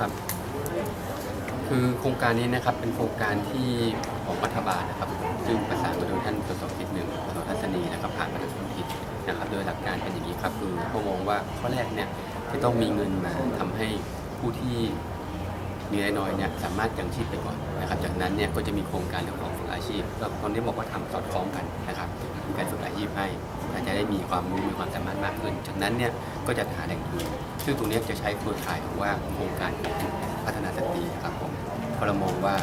ครับ คือโครงการนี้นะครับเป็นโครงการที่ของรัฐบาลนะครับ ซึ่งประสานมาโดยท่านสสทิศหนึ่งสสทัศนีนะครับผ่านมาทางคุณทิศนะครับ โดยหลักการเป็นอย่างนี้ครับคือเขามองว่าข้อแรกเนี่ยจะต้องมีเงินมาทำให้ผู้ที่ มีรายน้อยเนี่ยสามารถยังชีพไปก่อนนะครับ จากนั้นเนี่ยก็จะมีโครงการเรื่องของฝึกอาชีพก็ตอนนี้บอกว่าทำสอดคล้องกันนะครับมีการฝึกอาชีพให้อาจจะได้มีความรู้มีความสามารถมากขึ้น จากนั้นเนี่ยก็จะหาแหล่งทุนซึ่งตรงนี้จะใช้เครือข่ายของว่าโครงการพัฒนาสตรีครับผมเพราะเรามองว่า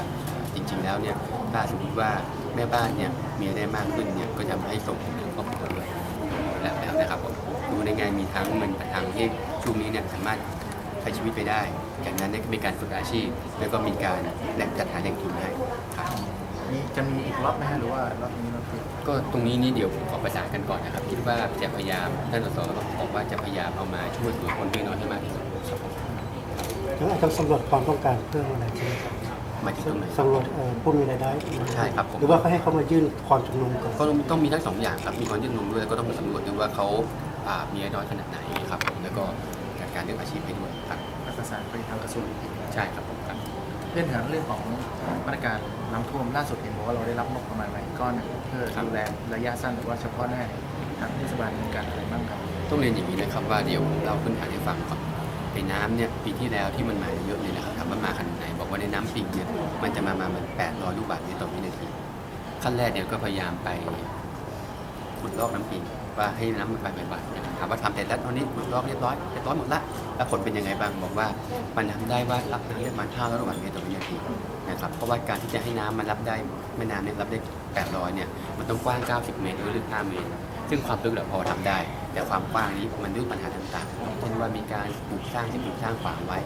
จริง ๆ แล้วเนี่ยถ้าสมมติว่าแม่บ้านเนี่ยมีได้มากขึ้นเนี่ยก็จะให้ส่งถึงครอบครัวด้วยแล้วแล้วนะครับผมดูในงานมีทั้งมันทางที่ช่วงนี้เนี่ยสามารถใช้ชีวิตไปได้ จากนั้นเนี่ยก็มีการฝึกอาชีพ แล้วก็มีการแหล่งจัดหาแหล่งทุนให้ครับมีจะมีอีกล็อตไหมฮะหรือว่าล็อตนี้ล็อตเดียวก็ตรงนี้นี่เดี๋ยวผมขอประสานกันก่อนนะครับ คิดว่าจะพยายามท่านสสบอกว่าจะพยายามเอามาช่วยเหลือคนที่น้อยให้มากที่สุดครับผมแล้วอาจจะสำรวจความต้องการเพิ่มอะไรใช่ไหมครับหมายถึงตรงไหน สำรวจเอ่อผู้มีรายได้ใช่ครับผม หรือว่าเขาให้เขามายื่นความชุมนุมก่อนก็ต้องมีทั้งสองอย่างครับมีความยื่นนุมด้วยแล้วก็ต้องมาสำรวจด้วยว่าเขาอ่ามีรายได้ขนาดไหนครับผมแล้วก็จัดการเรื่องอาชีพให้ด้วยครับ ประสานไปทางกระทรวงอีกทีใช่ครับผมครับเรื่องหางเรื่องของมาตรการน้ำท่วมล่าสุดเห็นบอกว่าเราได้รับงบประมาณมาอีกก้อนหนึ่งเพื่อดูแลระยะสั้นหรือว่าเฉพาะหน้าทางเทศบาลมีการอะไรบ้างครับต้องเรียนอย่างนี้นะครับว่าเดี๋ยวผมเล่าพื้นฐานให้ฟังก่อนไอ้น้ำเนี่ยปีที่แล้วที่มันมาเยอะเลยนะครับถามว่ามาขนาดไหนบอกว่าในน้ำปิงเนี่ยมันจะมามามัน800ลูกบาศก์เมตรต่อวินาทีขั้นแรกเนี่ยก็พยายามไป ขุดลอกน้ำปิงว่าให้น้ำมันไปบ่อยๆนะครับถามว่าทำเสร็จแล้วตอนนี้ขุดลอกเรียบร้อยเรียบร้อยหมดละแล้วผลเป็นยังไงบ้างบอกว่ามันทำได้ว่ารับน้ำได้ประมาณ500ลูกบาศก์เมตรต่อวินาทีนะครับเพราะว่าการที่จะให้น้ำมันรับได้แม่น้ำเนี่ยรับได้800เนี่ยมันต้องกว้าง 90 เมตรหรือลึก5เมตรซึ่งความลึกเราพอทำได้ แต่ความกว้างนี้มันด้วยปัญหาต่างๆเช่นว่ามีการปลูกสร้างที่ปลูกสร้างขวางไว้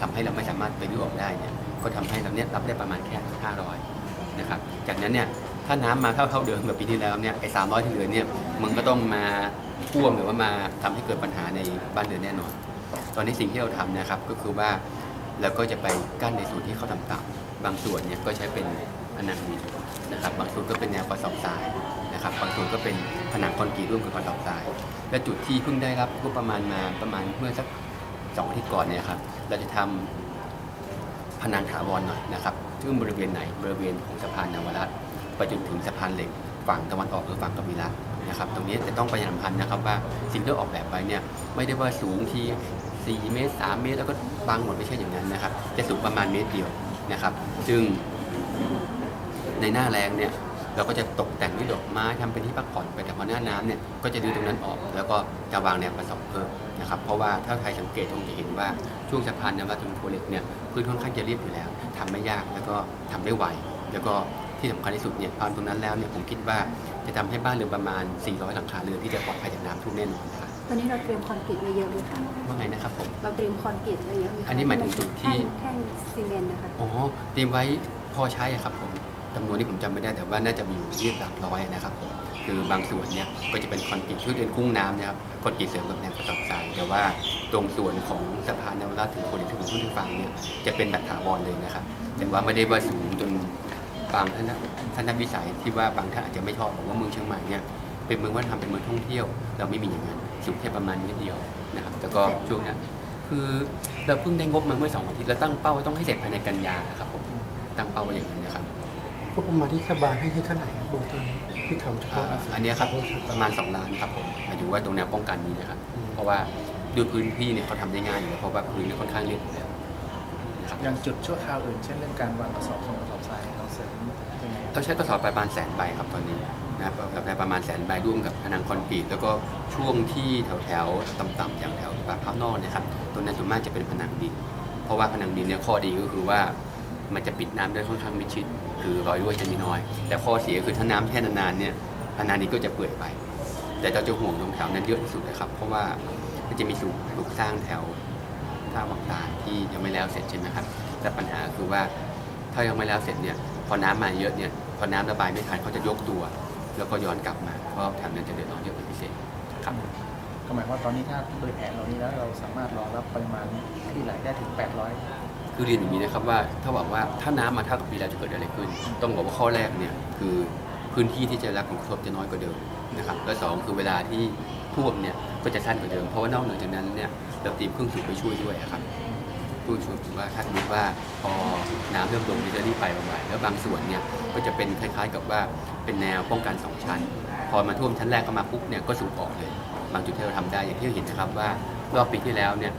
ทำให้เราไม่สามารถไปรื้อออกได้เนี่ยก็ทำให้เราเนี่ยรับได้ประมาณแค่ 500 นะครับ จากนั้นเนี่ย ถ้าน้ำมาเท่าเท่าเดิมแบบปีที่แล้วเนี่ยไอ้สามร้อยที่เหลือเนี่ยมันก็ต้องมาพ่วงหรือว่ามาทำให้เกิดปัญหาในบ้านเรือนแน่นอน ตอนนี้สิ่งที่เราทำนะครับก็คือว่าเราก็จะไปกั้นในส่วนที่เขาต่ำๆบางส่วนเนี่ยก็ใช้เป็นผนังดินนะครับ บางส่วนก็เป็นแนวกระสอบทรายนะครับ บางส่วนก็เป็นผนังคอนกรีตร่วมกับกระสอบทราย และจุดที่เพิ่งได้รับงบประมาณมาประมาณเมื่อสักสองอาทิตย์ก่อนเนี่ยครับเราจะทำผนังถาวรหน่อยนะครับซึ่งบริเวณไหนบริเวณของสะพานนวรัตน์ ไปจนถึงสะพานเหล็กฝั่งตะวันออกหรือฝั่งกบิละนะครับตรงนี้จะต้องประชาสัมพันธ์นะครับว่าสิ่งที่ออกแบบไว้เนี่ยไม่ได้ว่าสูงที่ 4 เมตร 3 เมตร แล้วก็บางหมดไม่ใช่อย่างนั้นนะครับจะสูงประมาณเมตรเดียวนะครับซึ่งในหน้าแรงเนี่ยเราก็จะตกแต่งด้วยดอกไม้ทำเป็นที่พักผ่อนไปแต่พอหน้าน้ำเนี่ยก็จะดื้อตรงนั้นออก แล้วก็จะวางแนวกระสอบเพิ่มนะครับเพราะว่าถ้าใครสังเกตคงจะเห็นว่าช่วงสะพานนวัดถึงโพเหล็กเนี่ยพื้นค่อนข้างจะเรียบอยู่แล้วทำไม่ยากแล้วก็ทำได้ไวแล้วก็ ที่สำคัญที่สุดเนี่ยพานตรงนั้นแล้วเนี่ยผมคิดว่าจะทำให้บ้านเรือนประมาณ 400 หลังคาเรือนที่จะปลอดภัยจากน้ำท่วมแน่นอนนะครับตอนนี้เราเตรียมคอนกรีตไว้เยอะไหมคะว่าไงนะครับผมเราเตรียมคอนกรีตไว้เยอะไหมคะอันนี้หมายถึงจุดที่แท่งซีเมนต์นะคะอ๋อเตรียมไว้พอใช้อะครับผมจำนวนที่ผมจำไม่ได้แต่ว่าน่าจะมีอยู่ที่หลักร้อยนะครับผมคือบางส่วนเนี่ยก็จะเป็นคอนกรีตช่วยเดินกุ้งน้ำนะครับคอนกรีตเสริมกับแนวกระสอบทรายแต่ว่าตรงส่วนของสะพานนวราชถึงโคนที่ผมพูดให้ฟังเนี่ยจะเป็นแบบถาวรเลยนะครับแต่ว่าไม่ได้ว่าสูงจน บางท่านท่านนักวิสัยที่ว่าบางท่านอาจจะไม่ชอบบอกว่าเมืองเชียงใหม่เนี่ยเป็นเมืองวัฒนธรรมเป็นเมืองท่องเที่ยว เราไม่มีอย่างนั้นสูงแค่ประมาณนิดเดียวนะครับแต่ก็ช่วงเนี้ยคือเราเพิ่งได้งบมาเมื่อสองอาทิตย์แล้วตั้งเป้าว่าต้องให้เสร็จภายในกันยาครับผมตั้งเป้าไว้อย่างนั้นนะครับพวกประมาณที่รัฐบาลให้ที่เท่าไหร่ครับเบื้องต้นที่ทำเฉอ่าพาะอันเนี้ยครับประมาณ 2 ล้านครับผมหมายถึงว่าตรงแนวป้องกันนี้นะครับอืมเพราะว่าด้วยพื้นที่เนี่ยเขาทำได้ง่ายอยู่แล้วเพราะว่าพื้นเนี่ยค่อนข้างเรียบอยู่แล้วนะครับอย่างจุดชั่วคราวอื่นเช่นเรื่องการวางกระสอบทรงกระสอบทรายเราเสริมยังไงเราใช้กระสอบไปประมาณแสนใบครับตอนนี้นะครับกับประมาณแสนใบร่วมกับผนังคอนกรีตแล้วก็ช่วงที่แถวแถวๆต่ำๆอย่างแถวปากข้าวนอกนะครับตรงนั้นส่วนมากจะเป็นผนังดิน เพราะว่าผนังดินเนี่ยข้อดีก็คือว่ามันจะปิดน้ำได้ค่อนข้างมิดชิด คือรอยรั่วจะมีน้อย แต่ข้อเสียคือถ้าน้ำแช่นานๆเนี่ยผนังนี้ก็จะเปื่อยไป แต่เราจะห่วงตรงแถวนั้นเยอะที่สุดนะครับ เพราะว่ามันจะมีสูปลูกสร้างแถวท่าวังตาที่ยังไม่แล้วเสร็จใช่ไหมครับแต่ปัญหาคือว่าถ้ายังไม่แล้วเสร็จเนี่ย พอน้ำมาเยอะเนี่ยพอน้ำระบายไม่ทันเขาจะยกตัว แล้วก็ย้อนกลับมาเพราะแถวนั้นจะเดือดร้อนเยอะเป็นพิเศษครับก็หมายความว่าตอนนี้ถ้าโดยแผนเรานี้แล้วเราสามารถรองรับปริมาณที่ไหลได้ถึง 800 คือเรียนอย่างนี้นะครับว่าถ้าบอกว่าถ้าน้ำมาเท่ากับปีแล้วจะเกิดอะไรขึ้น ต้องบอกว่าข้อแรกเนี่ยคือพื้นที่ที่จะรับผลกระทบจะน้อยกว่าเดิมนะครับและสองคือเวลาที่ท่วมเนี่ยก็จะสั้นกว่าเดิมเพราะว่านอกเหนือจากนั้นเนี่ยเราเตรียมเครื่องสูบไปช่วยด้วยครับ พูดชวนว่าถ้าสมมติว่าพอน้ำเริ่มลงมันจะรีบไปประมาณแล้วบางส่วนเนี่ยก็จะเป็นคล้ายๆกับว่าเป็นแนวป้องกันสองชั้น พอมาท่วมชั้นแรกก็มาปุ๊บเนี่ยก็สูบออกเลย บางจุดที่เราทำได้อย่างที่เราเห็นนะครับว่ารอบปีที่แล้วเนี่ย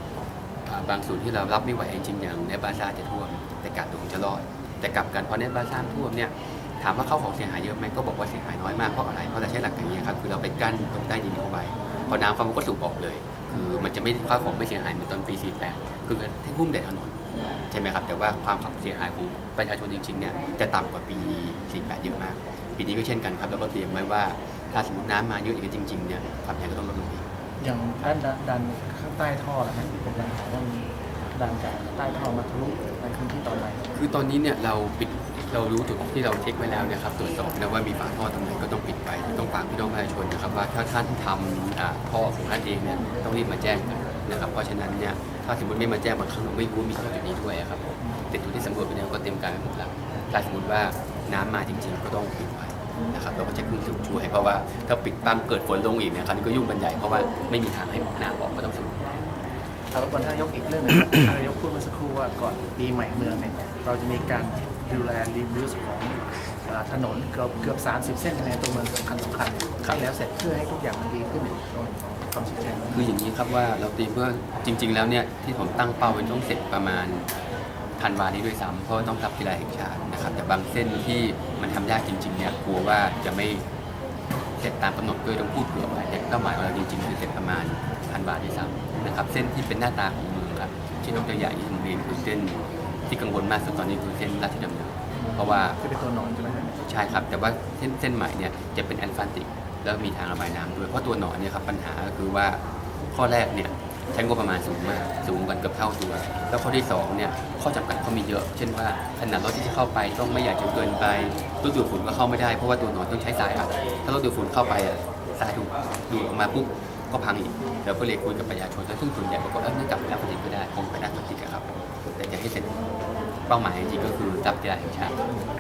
บางส่วนที่เรารับไม่ไหวจริงอย่างในบาซ่าจะท่วม แต่กาดตรงจะรอด แต่กลับกันพอในบาซ่าท่วมเนี่ยถามว่าเข้าของเสียหายเยอะไหมก็บอกว่าเสียหายน้อยมากเพราะอะไรเพราะเราใช้หลักอย่างนี้ยครับคือเราไปกั้นตรงใต้ดินเข้าไปพอน้ำเข้ามันก็สูบออกเลย คือมันจะไม่ข้าวของไม่เสียหายเหมือนตอนปี 48 คือที่พุ่มแต่ถนนใช่ไหมครับ แต่ว่าความเสียหายของประชาชนจริงๆเนี่ยจะต่ำกว่าปี 48 เยอะมาก ปีนี้ก็เช่นกันครับแล้วก็เตรียมไว้ว่าถ้าสมมติน้ำมาเยอะอย่างนี้จริงๆเนี่ยความเสียหายก็ต้องลดลงอีกอย่างด้านดันดันข้างใต้ท่อแล้วครับผมยังถามว่ามีดันจากใต้ท่อมาทะลุในพื้นที่ตอนไหนคือตอนนี้เนี่ยเราปิด เรารู้จุดที่เราเช็คไว้แล้วเนะครับตรวจสอบนะว่ามีฝาท่อตรงไหนก็ต้องปิดไปต้องฝากพี่น้องประชาชนนะครับว่าถ้าท่านทำอ่าท่อของท่านเองเนี่ยต้องรีบมาแจ้งกันนะครับเพราะฉะนั้นเนี่ยถ้าสมมติไม่มาแจ้งบางครั้งเราไม่รู้มีท่อจุดนี้ด้วยครับผมแต่จุดที่สำรวจไปแล้วก็เตรียมการไว้หมดแล้วถ้าสมมติว่าน้ำมาจริง ๆ ก็ต้องปิดไว้นะครับเราก็จะขึ้นสูบช่วยเพราะว่าถ้าปิดปั๊มเกิดฝนลงอีกเนี่ยคราวนี้ก็ยุ่งกันใหญ่เพราะว่าไม่มีทางให้น้ำออกก็ต้องสูบครับวันท่านนายกอีกเรื่องหนึงท่านยกพูดเมื่อสักครู่ว่าก่อนปีใหม่เมืองเนี่ยเราจะมีการ ดูแลรีวิวของอถนนเกือบเกือบ 30 เส้นในตัวเมืองสำคัญสำคัญครับให้แล้วเสร็จเพื่อให้ทุกอย่างมันดีขึ้นความชี้แจงคืออย่างนี้ครับว่าเราตีเพื่อจริง ๆ แล้วเนี่ยที่ผมตั้งเป้าไว้ต้องเสร็จประมาณธันวานี้ด้วยซ้ำเพราะต้องรับกีฬาแห่งชาตินะครับ แต่บางเส้นที่มันทำยากจริงๆเนี่ยกลัวว่าจะไม่เสร็จตามกำหนดด้วยต้องพูดเผื่อไว้แต่เป้าหมายของเราจริงๆคือเสร็จประมาณธันวาด้วยซ้ำนะครับ เส้นที่เป็นหน้าตาของเมืองครับที่ต้องตัวอย่างที่ผมเรียนคือเส้น ที่กังวลมากสุดตอนนี้คือเส้นราชดำเนินเพราะว่าจะเป็นตัวหนอนใช่ไหมครับใช่ครับ แต่ว่าเส้นเส้นใหม่เนี่ยจะเป็นแอนฟานติกแล้วมีทางระบายน้ำด้วย เพราะตัวหนอนเนี่ยครับปัญหาก็คือว่าข้อแรกเนี่ยใช้งบประมาณสูงมากสูงกันเกือบเท่าตัว แล้วข้อที่สองเนี่ยข้อจำกัดเขามีเยอะ เช่นว่าขนาดรถที่จะเข้าไปต้องไม่ใหญ่จนเกินไปรถดูดฝุ่นก็เข้าไม่ได้เพราะว่าตัวหนอนต้องใช้ทรายอัดถ้ารถดูดฝุ่นเข้าไปอะทรายถูกดูดออกมาปุ๊บก็พังอีกเราก็เลยคุยกับประชาชนแล้วซึ่งส่วนใหญ่บอกว่าเออไม่กลับไปแล้วผลิตก็ได้ ให้เสร็จเป้าหมายจริงๆก็คือรับกีฬาแห่งชาติ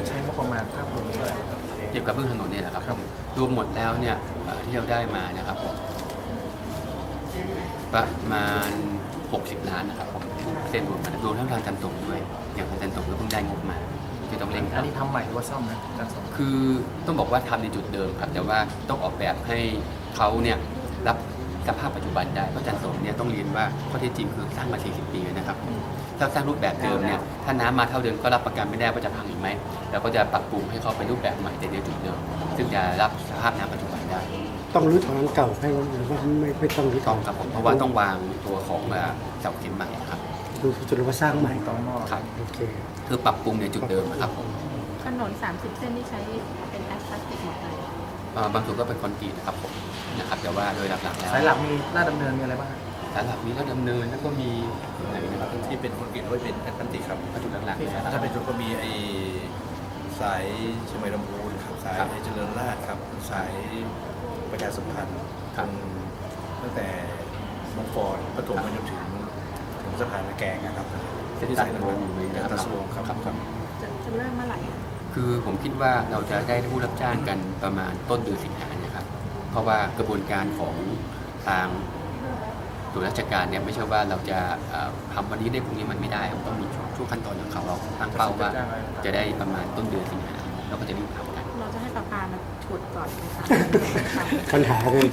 ใช้งบประมาณภาพรวมเท่าไหร่ครับ เกี่ยวกับเรื่องถนนเนี่ยแหละครับครับ รวมหมดแล้วเนี่ยเอ่อที่เราได้มานะครับผมประมาณ 60 ล้านนะครับผมเส้นรวมกันรวมทั้งทางจันทร์ด้วยอย่างทางจันทร์ก็เพิ่งได้งบมาคือต้องเร่งอันนี้ทำทำใหม่หรือว่าซ่อมนะการซ่อมคือต้องบอกว่าทำในจุดเดิมครับ แต่ว่าต้องออกแบบให้เขาเนี่ยรับสภาพปัจจุบันได้เพราะจันทร์เนี่ยต้องเรียนว่าข้อเท็จจริงคือสร้างมา 40 ปีแล้วนะครับ ถ้าสร้างรูปแบบเดิมเนี่ยถ้าน้ำมาเท่าเดิมก็รับประกันไม่ได้ว่าจะพังอีกไหมเราก็จะปรับปรุงให้เขาเป็นรูปแบบใหม่แต่ในจุดเดิมซึ่งจะรับสภาพน้ำปัจจุบันได้ต้องรื้อถอนอันเก่าให้หรือว่าไม่ไม่ต้องรื้อถต้ออนงครับผมเพราะว่าต้องวางตัวของเอ่อเสาเข็มใหม่ครับดูจุดว่าสร้างใหม่ต่อหม้อครับโอเคคือปรับปรุงในจุดเดิมนะครับผมถนน 30 เส้นที่ใช้เป็นแอสพลาสติกหมดเลยเอ่อบางส่วนก็เป็นคอนกรีตนะครับผมนะครับแต่ว่าโดยหลักๆแล้วสายหลักมีลาดดำเนินมีอะไรบ้างครับ สายหลักมีแล้วดำเนินแล้วก็มีไหนนะครับที่เป็นคนกรีตเอาไว้เป็นแอตแลนติกครับจุดหลักๆเลยนะคถ้ารับเป็นจุดก็มีไอสายเชียงใหม่ลำพูนครับสายครับเจริญราษฎร์ครับ สายประชาสัมพันธ์ครับ ตั้งแต่มงฟอร์ดประถมมาจนถึงถึงสะพานตะแกรงนะครับเส้นตัดวงอยู่เลยนะคตัรับดสวงครับ ครับครับ จะจะเริ่มเมื่อไหร่อะคือผมคิดว่าเราจะได้ผู้รับจ้างกันประมาณต้นเดือนสิงหานะครับ เพราะว่ากระบวนการของทาง ส่วนราชการเนี่ยไม่ใช่ว่าเราจะเอ่อทำวันนี้ได้พรุ่งนี้มันไม่ได้มันต้องมีช่วงช่วงขั้นตอนของเขาเราตั้งเป้าว่าจะได้ประมาณต้นเดือนสิงหาเราก็จะรีบทำกัน เราจะให้ประพามาฉุดก่อนไหมคะปัญหาเลย